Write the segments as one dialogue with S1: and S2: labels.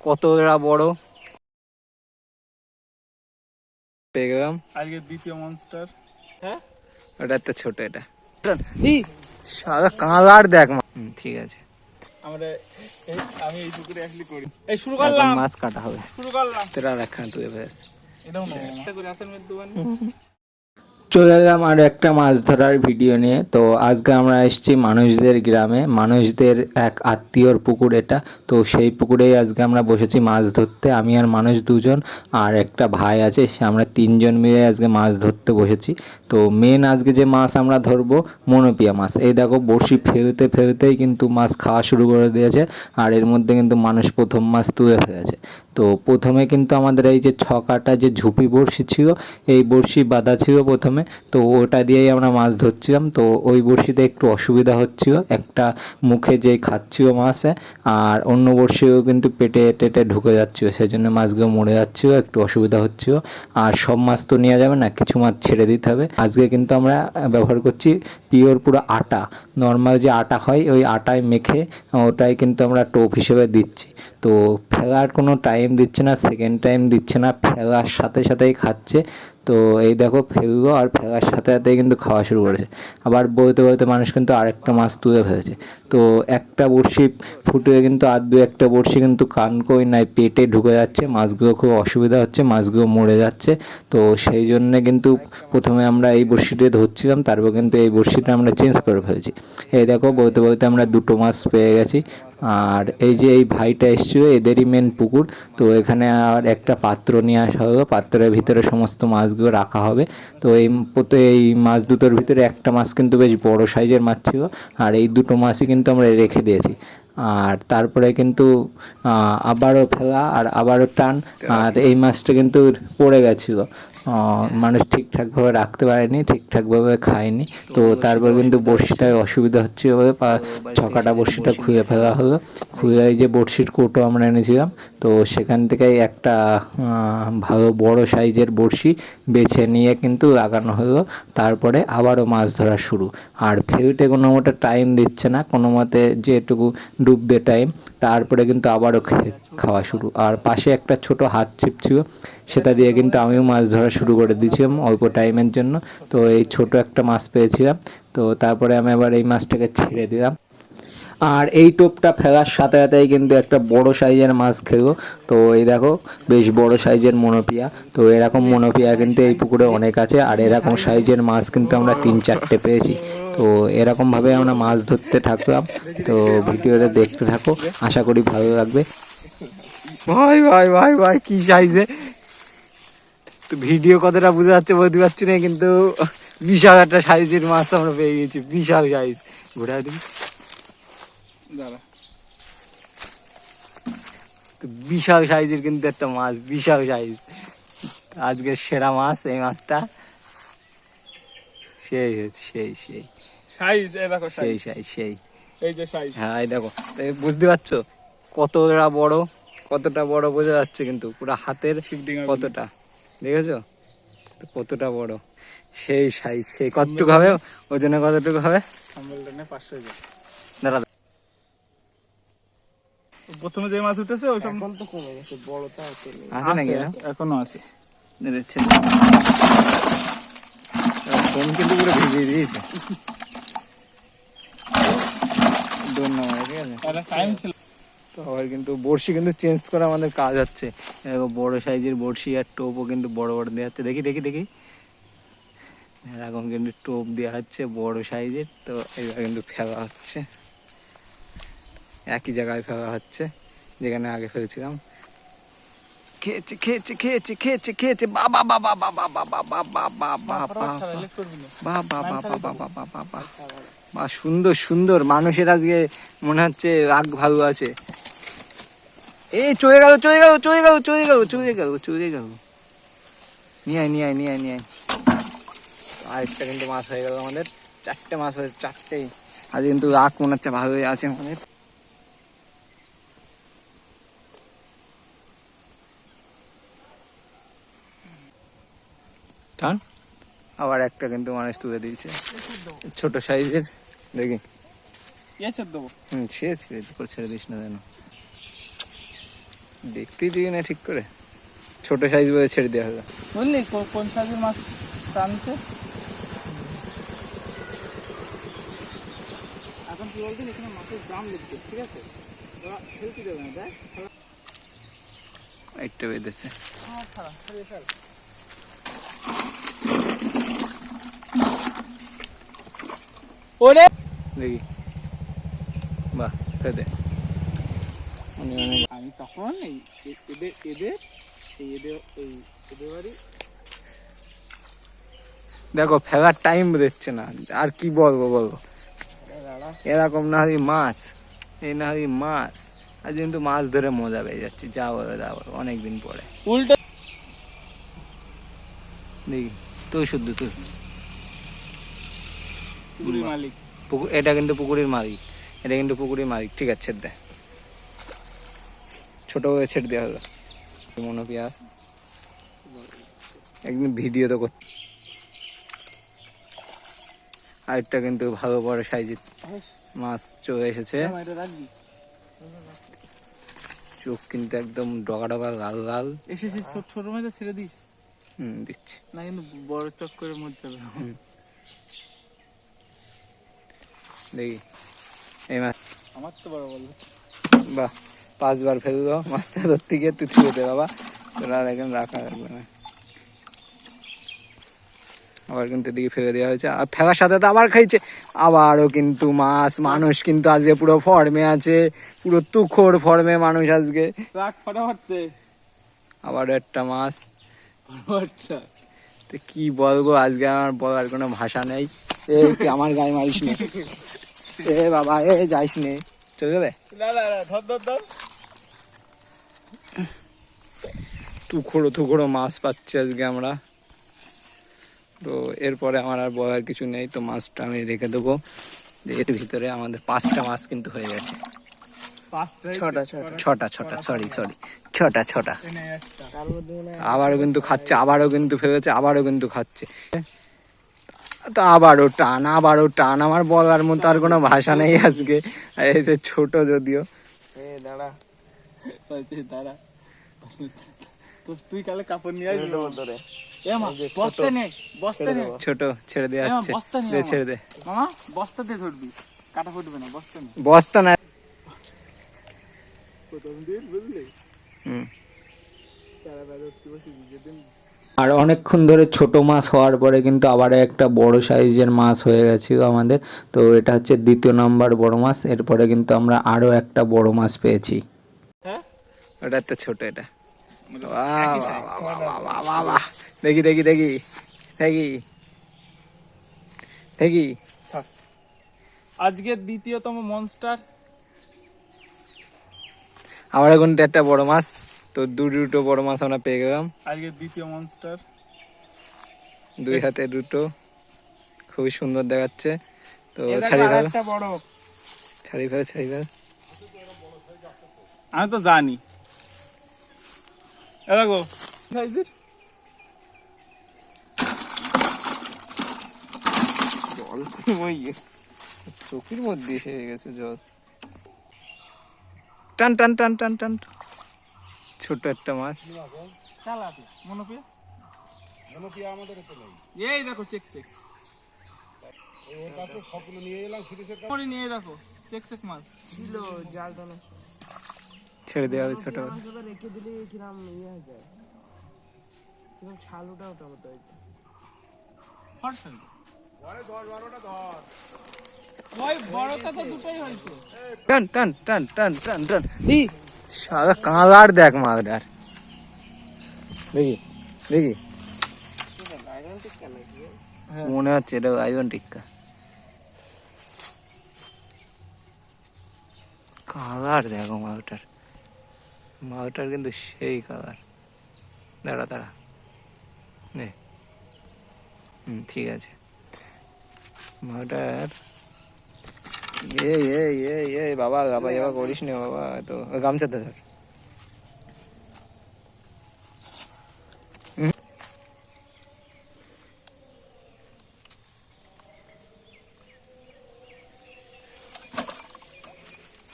S1: কতটা বড়? পেয়ে গেলাম।
S2: আজকে দ্বিতীয় মনস্টার হ্যাঁ?
S1: ওটা তো ছোট এটা। এই সাদা কালার দেখ। ঠিক আছে।
S2: আমরা এই- আমি এই পুকুরে অ্যাকচুয়ালি করি। এই শুরু করলাম।
S1: মাছ কাটা হবে।
S2: শুরু করলাম।
S1: তোরা একখানা তুলে ফেলেছ
S2: এটাও না করে আসেন দোকান
S1: চলে এলাম আর একটা মাছ ধরার ভিডিও নিয়ে। তো আজকে আমরা এসেছি মানুষদের গ্রামে। মানুষদের এক আত্মীয়র পুকুর এটা। তো সেই পুকুরেই আজকে আমরা বসেছি মাছ ধরতে। আমি আর মানুষ দুজন আর একটা ভাই আছে। সে আমরা তিনজন মিলে আজকে মাছ ধরতে বসেছি। তো মেন আজকে যে মাছ আমরা ধরবো, মনোপিয়া মাছ। এই দেখো, বড়শি ফেলতে ফেলতেই কিন্তু মাছ খাওয়া শুরু করে দিয়েছে। আর এর মধ্যে কিন্তু মানুষ প্রথম মাছ তুলে ফেলেছে। তো প্রথমে কিন্তু আমাদের এই যে ছকাটা যে ঝুপি বড়শি ছিল, এই বড়শি বাঁধা ছিল প্রথমে। তো ওটা দিয়েই আমরা মাছ ধরছিলাম। তো ওই বড়শিতে একটু অসুবিধা হচ্ছিল। একটা মুখে যেই খাচ্ছিল মাছে, আর অন্য বড়শিও কিন্তু পেটে টেটে ঢুকে যাচ্ছিল। সেই জন্য মাছগুলো মরে যাচ্ছিল, একটু অসুবিধা হচ্ছিল। আর সব মাছ তো নেওয়া যাবে না, কিছু মাছ ছেড়ে দিতে হবে। আজকে কিন্তু আমরা ব্যবহার করছি পিওর পুরো আটা। নর্মাল যে আটা হয়, ওই আটায় মেখে ওটাই কিন্তু আমরা টোপ হিসেবে দিচ্ছি। তো ফেলার কোনো টাইম দিচ্ছে না সেকেন্ড টাইম দিচ্ছে না, ফেলার সাথে সাথেই খাচ্ছে। তো এই দেখো ফেলল আর ফেলার সাথে সাথেই কিন্তু খাওয়া শুরু করেছে। আবার বলতে বলতে মানুষ কিন্তু আরেকটা মাছ তুলে ফেলেছে। তো একটা বড়শি ফুটিয়ে কিন্তু আর দু একটা বড়শি কিন্তু কান কই নাই, পেটে ঢুকে যাচ্ছে। মাছগুলো খুব অসুবিধা হচ্ছে, মাছগুলো মরে যাচ্ছে। তো সেই জন্যে কিন্তু প্রথমে আমরা এই বড়শিটা ধরছিলাম, তারপর কিন্তু এই বড়শিটা আমরা চেঞ্জ করে ফেলছি। এই দেখো বলতে বলতে আমরা দুটো মাছ পেয়ে গেছি। আর এই যে এই ভাইটা এসছিল, এদেরই মেন পুকুর। তো এখানে আর একটা পাত্র নিয়ে আসা হবে। পাত্রের ভিতরে সমস্ত মাছগুলো রাখা হবে। তো এই এই মাছ দুটোর ভিতরে একটা মাছ কিন্তু বেশ বড় সাইজের মাছ ছিল। আর এই দুটো মাছই কিন্তু আমরা রেখে দিয়েছি। আর তারপরে কিন্তু আবারও ফেলা আর আবারও টান। আর এই মাছটা কিন্তু পড়ে গেছিল। মানুষ ঠিকঠাকভাবে রাখতে পারেনি ঠিকঠাকভাবে খায়নি। তো তারপর কিন্তু বড়শিটায় অসুবিধা হচ্ছে বলে ছকাটা বড়শিটা খুলে ফেলা হলো। খুলে যে বড়শির কৌটো আমরা এনেছিলাম। তো সেখান থেকে একটা ভালো বড় সাইজের বড়শি বেছে নিয়ে কিন্তু লাগানো হলো। তারপরে আবারও মাছ ধরা শুরু। আর ফেলতে কোনো মতে টাইম দিচ্ছে না। কোনো মতে যেটুকু ডুবতে টাইম তারপরে কিন্তু আবারও খাওয়া শুরু। আর পাশে একটা ছোট হাত ছিপ ছিল সেটা দিয়ে কিন্তু আমিও মাছ ধরা শুরু করে দিয়েছিলাম অল্প টাইমের জন্য। তো এই ছোট একটা মাছ পেয়েছিলাম, তো তারপরে আমি আবার এই মাছটাকে ছেড়ে দিলাম। আর এই টোপটা ফেলার সাথে সাথেই কিন্তু একটা বড় সাইজের মাছ খেলো। তো এই দেখো, বেশ বড় সাইজের মনোপিয়া। তো এরকম মনোপিয়া কিন্তু এই পুকুরে অনেক আছে, আর এরকম সাইজের মাছ কিন্তু আমরা তিন চারটে পেয়েছি। তো এরকমভাবে আমরা মাছ ধরতে থাকলাম। তো ভিডিওটা দেখতে থাকো আশা করি ভালো লাগবে। ভাই ভাই ভাই ভাই কি সাইজে? তো ভিডিও কতটা বুঝতে পারছে বলতে পারছি না কিন্তু বিশাল একটা সাইজের মাছ আমরা পেয়ে গেছি বিশাল সাইজ ঘুরে দিন
S2: দাঁড়া।
S1: তো বিশাল সাইজের কিন্তু একটা মাছ বিশাল সাইজ আজকে সেরা মাছ এই মাছটা। সেই হচ্ছে সেই সেই।
S2: সাইজ এই দেখো
S1: সেই
S2: সাইজ।
S1: সেই সেই।
S2: এই যে সাইজ।
S1: হ্যাঁ এই দেখো বুঝতে পারছ? কতটা বড় কতটা বড় বোঝা যাচ্ছে কিন্তু পুরো হাতের কতটা। দেখেছ? কতটা বড়। সেই সাইজ সেই কতটুকু হবে? ওজনে কতটুকু হবে?
S2: পাঁচশো
S1: দাঁড়া।
S2: প্রথমে যে মাছ উঠেছে ওই সব
S3: তো কমে গেছে বড়টা
S1: আছে নাকি?
S2: এখনও আছে।
S1: দেখছেন ফোন কিন্তু পুরো ভিজিয়ে দিয়েছে ধন্যবাদ ঠিক আছে
S2: তাহলে টাইম ছিল
S1: তো আবার কিন্তু বড়শি কিন্তু চেঞ্জ করা আমাদের কাজ হচ্ছে এরকম বড় সাইজের বড়শি আর টোপও কিন্তু বড় বড় দেওয়া হচ্ছে দেখি দেখি দেখি এরকম কিন্তু টোপ দেওয়া হচ্ছে বড় সাইজের তো এবার কিন্তু ফেলা হচ্ছে একই জায়গায় ফেলা হচ্ছে যেখানে আগে ফেলছিলাম খেয়েছে খেয়েছে খেয়েছে খেয়েছে খেয়েছে বাবা বাবা বাবা বাবা বাবা বাবা বাবা
S2: লেট করবি না
S1: বাহ বাহ বাহ সুন্দর সুন্দর। মানুষের আজকে মনে হচ্ছে রাগ ভালো আছে। এই চলে গেল চলে গেল চলে গেল চলে গেল চলে গেল চলে গেল। নিয়ে নিয়ে নিয়ে নিয়ে আরেকটা কিন্তু মাছ হয়ে গেল আমাদের। চারটে মাছ হয়েছে চারটেই আজ কিন্তু রাগ মনে হচ্ছে ভালোই আছে আমাদের। টান। আবার একটা কিন্তু মানুষ তুলে দিয়েছে। ছোট সাইজের দেখি। হুম ছেড়ে ছেড়ে করে ছেড়ে দিস না যেন।
S4: দেখতেই না ঠিক করে। ছোট সাইজ বলে ছেড়ে দেওয়া হলো।
S2: বুঝলি কো- কোন সাইজের মাছ টানছে? এখন কি বলতেন এখানে মাছের দাম লিখবে ঠিক আছে? ওরা ফেলতে দেবে না দেখ।
S4: একটা বেঁধেছে।
S2: হ্যাঁ ছাড়া ছাড়িয়ে ফেল ওরে!
S4: দেখি। বাহ ফেলে দে
S2: আমি তখন এই এদের এদের এই এদের এই এদের বাড়ি।
S4: দেখো ফেলার টাইম দিচ্ছে না। আর কি বলব বলব? এরকম না হলে মাছ এই না হলে মাছ। আজ কিন্তু মাছ ধরে মজা পেয়ে যাচ্ছে যা বলো যা বলো অনেকদিন পরে।
S2: উল্টো
S4: দেখি তুই শুদ্ধ তুই
S2: মালিক।
S4: পুকুর এটা কিন্তু পুকুরের মালিক। এটা কিন্তু পুকুরের মালিক। ঠিক আছে ছেড়ে দে। ছোট করে ছেড়ে দেওয়া হলো মনো পেঁয়াজ। একদিন ভিডিও তো কর আরেকটা কিন্তু ভালো বড় সাইজের মাছ চলে এসেছে। চোখ কিন্তু একদম ডগা ডগা লাল লাল।
S2: এসেছিস ছোট ছোট মাছ ছেড়ে দিস।
S4: হুম দিচ্ছি।
S2: না কিন্তু বড় চক্করের মধ্যে হবে।
S4: দেখি। এই মাছ
S2: আমার তো বড় বলল।
S4: বাহ পাঁচবার ফেলে দাও মাছটা ধরতে গিয়ে তুই ছুঁয়ে দে বাবা। তোর এখন রাখা লাগবে না। আবার কিন্তু এদিকে ফেলে দেওয়া হয়েছে। আর ফেলার সাথে তো আবার খাইছে। আবারও কিন্তু মাছ। মানুষ কিন্তু আজকে পুরো ফর্মে আছে। পুরো তুখোর ফর্মে মানুষ আজকে। আবারও একটা মাছ।
S2: রাখ।
S4: তো কি বলব? আজকে আমার বলার কোনো ভাষা নেই। এ আমার গায়ে মারিস নে? এ বাবা এ যাইস নে। চলে যাবে? তুখোড়ো তুখোড়ো মাছ পাচ্ছি আজকে আমরা। তো এরপরে আমার আর বলার কিছু নেই তো মাছটা আমি রেখে দেবো। এর ভিতরে আমাদের পাঁচটা মাছ কিন্তু হয়ে গেছে।
S3: ছটা ছটা।
S4: ছটা ছটা সরি সরি ছটা ছটা।
S2: এনে একটা
S3: তার মধ্যে
S4: আবারও কিন্তু খাচ্ছে আবারও কিন্তু ফেলেছে আবারও কিন্তু খাচ্ছে। তো আবারও টান আবারও টান আমার বলার মতো আর কোনো ভাষা নেই আজকে। ছোট যদিও।
S3: দাঁড়া।
S2: দাঁড়া। তুই কালে কাপড় নিয়ে আসবি?
S3: তোরে।
S2: বস্তা নে বস্তা নে।
S4: ছোট ছেড়ে দেওয়া দে। ছেড়ে দে।
S2: মামা বস্তা দিয়ে ধরবি। কাটা ফুটবে না বস্তা নে।
S4: বস্তা না
S2: প্রথম দিন বুঝলি তারা বেরোচ্ছি বসে যেদিন
S4: আর অনেকক্ষণ ধরে ছোট মাছ হওয়ার পরে কিন্তু আবার একটা বড় সাইজের মাছ হয়ে গেছে আমাদের। তো এটা হচ্ছে দ্বিতীয় নাম্বার বড় মাছ। এরপরে কিন্তু আমরা আরও একটা বড় মাছ পেয়েছি।
S2: হ্যাঁ?
S4: ওটা একটা ছোট এটা। দেখি দেখি দেখি। দেখি। দেখি।
S2: আজকের দ্বিতীয়তম মনস্টার
S4: আবার কিন্তু একটা বড় মাছ তো দু দুটো বড় মাছ আমরা পেয়ে গেলাম।
S2: আজকের দ্বিতীয় মনস্টার
S4: দুই হাতে দুটো খুবই সুন্দর দেখাচ্ছে। তো ছাড়ি ফেল।
S2: একটা বড়।
S4: ছাড়ি ফেল ছাড়ি ফেল।
S2: আমি তো জানি। এ দেখো। সাইজের
S4: জল ওই চোখের মধ্যে এসে গেছে জল। টান টান টান টান টান। ছোট একটা মাছ।
S2: এই দেখো চেক চেক। ওর নিয়ে এলাম সিরিজের নিয়ে দেখো চেক চেক মাছ।
S3: ছিল জাল টানা।
S4: ছেড়ে দেওয়া হবে ছোট
S3: রেখে দিলে কিরম ইয়ে হয়ে যায়। কিরম ছাল ওটা ওটা মতো হয়েছে
S2: ওই বড়টা তো দুটোই হয়েছে
S4: সাদা দেখ মাছটার মনে হচ্ছে এটা আইজন টিক্কা। কালার দেখো মাছটার মাছটার কিন্তু সেই কালার। দাঁড়া দাঁড়া। নে। হুম, ঠিক আছে। মাছটার এই এই বাবা বাবা এবার করিস না বাবা তো গামছাতে থাক।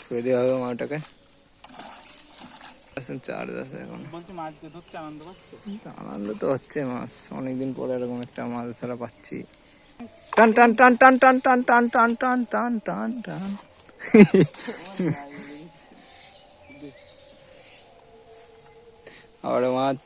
S4: ছুঁয়ে দেওয়া হবে মাটাকে চার্জ আছে এখন।
S2: আনন্দ
S4: আনন্দ তো হচ্ছে মাছ। অনেকদিন পরে এরকম একটা মাছ ধরা পাচ্ছি। টান টান টান টান টান টান টান টান টান টান টান টান আবার মাছ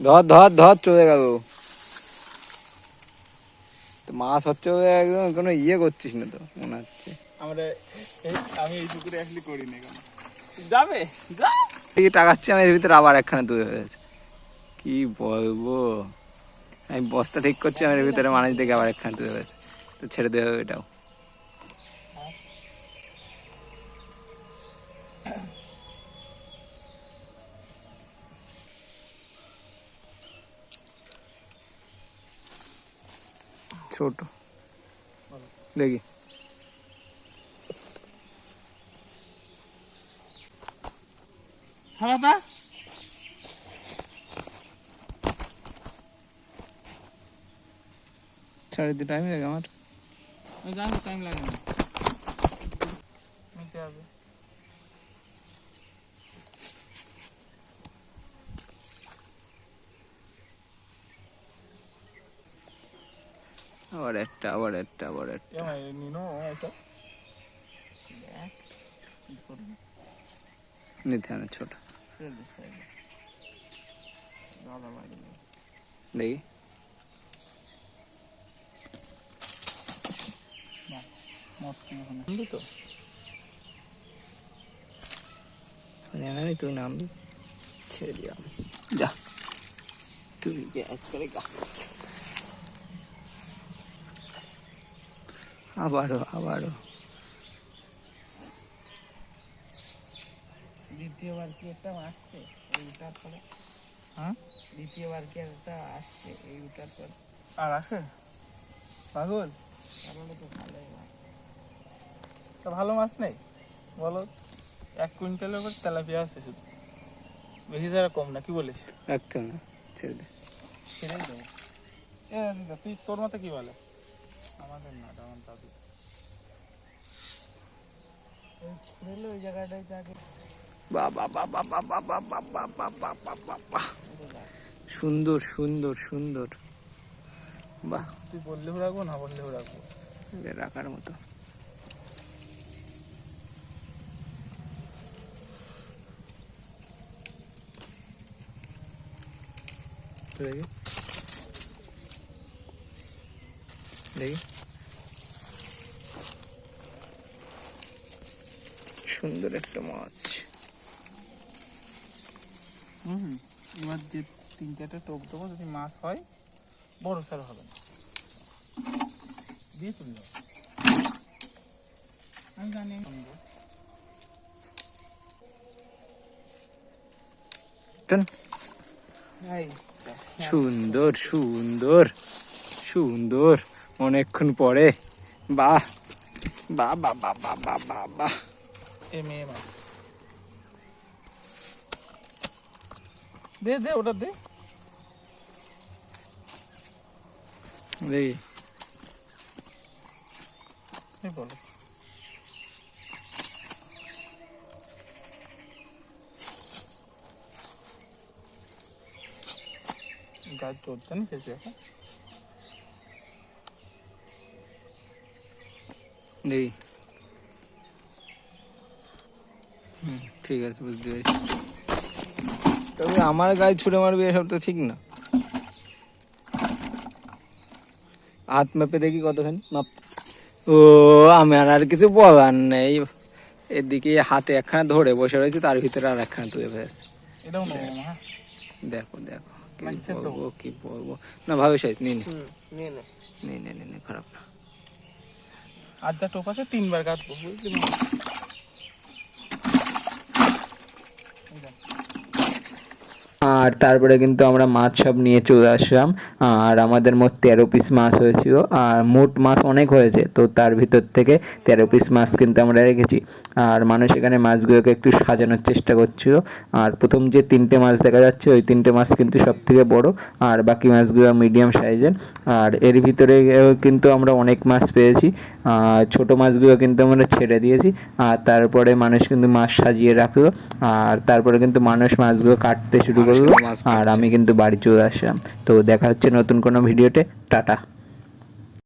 S4: ধর ধর ধর চলে গেল তো মাছ হচ্ছে একদম কোনো ইয়ে করছিস না তো মনে হচ্ছে
S2: আমরা এই- আমি এই পুকুরে আসলে করি না কেন যাবে যা
S4: এই টাকাচ্ছি আমি এর ভিতরে আবার একখানে তুলে হয়েছে কি বলব আমি বস্তা ঠিক করছি, আমার ভিতরে মানুষ দেখে আবার একখান তুলে হয়েছে তো ছেড়ে দেবে এটাও। ছোট। দেখি। ছাড়ে দিতে টাইম লাগে আমার।
S2: আমি জানি টাইম লাগে না। নিতে হবে।
S4: আবার একটা আবার একটা আবার একটা।
S2: নিনো কি
S4: নিতে হবে ছোট। দেখি।
S2: বুঝলি তো?
S4: জানাবি তুই নামবি? ছেড়ে দিলাম যা। তুই করে গা। আবারও আবারও।
S3: দ্বিতীয়বার কি একটা আসছে? এই উঠার পরে?
S2: হ্যাঁ?
S3: দ্বিতীয়বার কি একটা আসছে? এই উঠার পর।
S2: আর আসে? পাগল?
S3: তাহলে তো ভালোই
S2: তা ভালো মাছ নেই বলো এক কুইন্টালের উপর তেলাপিয়া আছে শুধু বেশি যারা কম না কি বলিস
S4: একদম না ছেড়ে
S2: ছেড়েই দেবো এ তুই তোর মতে কি বলে আমাদের না আমার দাদু
S3: ওই জায়গাটায় যাকে
S4: সুন্দর সুন্দর সুন্দর বাহ
S2: তুই বললেও রাখব না বললেও রাখব
S4: রাখার মতো দেখি। দেখি। সুন্দর একটা মাছ।
S2: হুম এবার যে তিন চারটে টোপ দেবো যদি মাছ হয় বড় সার হবে না। দিয়ে তুললো আমি জানি। আমি শুনব।
S4: সুন্দর সুন্দর সুন্দর। অনেকক্ষণ পরে বাহ বা বা বা বা বা
S2: বা বা মাছ দে দে ওটা দে।
S4: দেখি।
S2: বলো। গাছ না শেষে এখন।
S4: দেখি হুম ঠিক আছে বুঝতে পেরেছি। তবে আমার গায়ে ছুড়ে মারবি এসব তো ঠিক না। হাত মেপে দেখি কতখানি মাপ। ও আমার আর কিছু বলার নেই। এদিকে হাতে একখানা ধরে বসে রয়েছে তার ভিতরে আর একখানা তুলে ফেলেছে
S2: হ্যাঁ।
S4: দেখো দেখো। কি
S2: লাগছে তো?
S4: বলব কি বলব না ভাবে সাইজ নিন
S3: হুম নিয়ে নে
S4: নেই নেই নেই খারাপ না
S2: আর যা টোপ আছে তিনবার কাটবো বুঝলি এই দেখ।
S1: আর তারপরে কিন্তু আমরা মাছ সব নিয়ে চলে আসলাম। আর আমাদের মোট তেরো পিস মাছ হয়েছিল। আর মোট মাছ অনেক হয়েছে, তো তার ভিতর থেকে তেরো পিস মাছ কিন্তু আমরা রেখেছি। আর মানুষ এখানে মাছগুলোকে একটু সাজানোর চেষ্টা করছিল। আর প্রথম যে তিনটে মাছ দেখা যাচ্ছে, ওই তিনটে মাছ কিন্তু সব থেকে বড়। আর বাকি মাছগুলো মিডিয়াম সাইজের আর এর ভিতরে কিন্তু আমরা অনেক মাছ পেয়েছি। ছোটো মাছগুলো কিন্তু আমরা ছেড়ে দিয়েছি। আর তারপরে মানুষ কিন্তু মাছ সাজিয়ে রাখল। আর তারপরে কিন্তু মানুষ মাছগুলো কাটতে শুরু করল আর আমি কিন্তু বাড়ি চলে আসলাম। তো দেখা হচ্ছে নতুন কোনো ভিডিওতে। টাটা।